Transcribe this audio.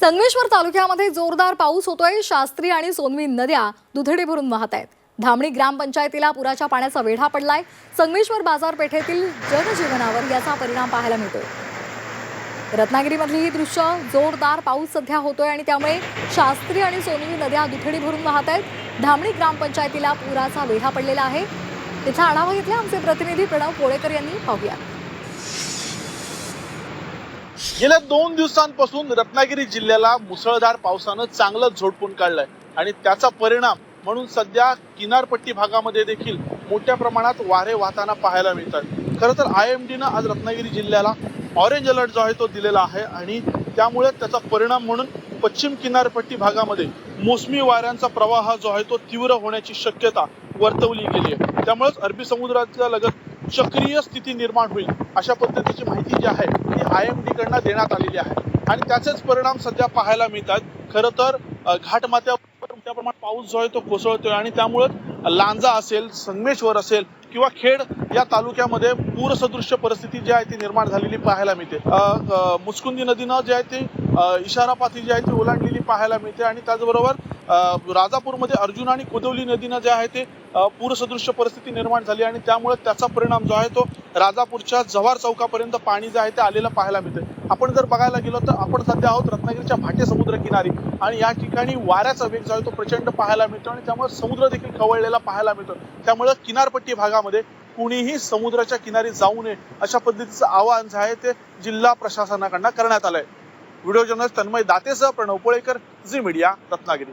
संगमेश्वर तालुक्यामध्ये जोरदार पाऊस होतोय. शास्त्री आणि सोनवी नद्या दुधडी भरून वाहत आहेत. धामणी ग्रामपंचायतीला पुराच्या पाण्याचा वेढा पडलाय. संगमेश्वर बाजारपेठेतील जनजीवनावर याचा परिणाम पाहायला मिळतोय. रत्नागिरीमधली ही दृश्य जोरदार पाऊस सध्या होतोय आणि त्यामुळे शास्त्री आणि सोनवी नद्या दुथडी भरून वाहत आहेत. धामणी ग्रामपंचायतीला पुराचा वेढा पडलेला आहे. तिथला आढावा घेतला आमचे प्रतिनिधी प्रणव कोळेकर यांनी. पाहूया गेल्या दोन दिवसांपासून रत्नागिरी जिल्ह्याला मुसळधार पावसानं चांगलं झोडपून काढलंय. आणि त्याचा परिणाम म्हणून सध्या किनारपट्टी भागामध्ये देखील मोठ्या प्रमाणात वारे वाहताना पाहायला मिळतात. खरं तर आय एम डीनं आज रत्नागिरी जिल्ह्याला ऑरेंज अलर्ट जो आहे तो दिलेला आहे आणि त्यामुळे त्याचा परिणाम म्हणून पश्चिम किनारपट्टी भागामध्ये मोसमी वाऱ्यांचा प्रवाह जो आहे तो तीव्र होण्याची शक्यता वर्तवली गेली आहे. त्यामुळेच अरबी समुद्राच्या लगत चक्रीय स्थिती निर्माण होईल अशा पद्धतीची माहिती जी आहे ती आय एम डीकडनं देण्यात आलेली आहे. आणि त्याचेच परिणाम सध्या पाहायला मिळतात. खरं तर अ, घाटमाथ्यावर मोठ्या प्रमाणात पाऊस जो आहे तो कोसळतोय आणि त्यामुळे लांजा असेल संगमेश्वर असेल किंवा खेड या तालुक्यामध्ये पूरसदृश्य परिस्थिती जी आहे ती निर्माण झालेली पाहायला मिळते. मुस्कुंदी नदीनं जे आहे ती इशारापाती जी आहे ती ओलांडलेली पाहायला मिळते आणि त्याचबरोबर राजापूरमध्ये अर्जुन आणि कुदवली नदीनं जे आहे ते पूरसदृश्य परिस्थिती निर्माण झाली आणि त्यामुळे त्याचा परिणाम जो आहे तो राजापूरच्या जव्हार चौकापर्यंत पाणी जे आहे ते आलेलं पाहायला मिळतं आपण जर बघायला गेलो तर आपण सध्या आहोत रत्नागिरीच्या भाटे समुद्र किनारी आणि या ठिकाणी वाऱ्याचा वेग जो आहे तो प्रचंड पाहायला मिळतो आणि त्यामुळे समुद्र देखील खवळलेला पाहायला मिळतो त्यामुळे किनारपट्टी भागामध्ये कुणीही समुद्राच्या किनारी जाऊ नये अशा पद्धतीचं आवाहन जे आहे ते जिल्हा प्रशासनाकडनं करण्यात आलंय. व्हिडिओ जर्नलिस्ट तन्मय दातेसह प्रणव पोळेकर झी मीडिया रत्नागिरी.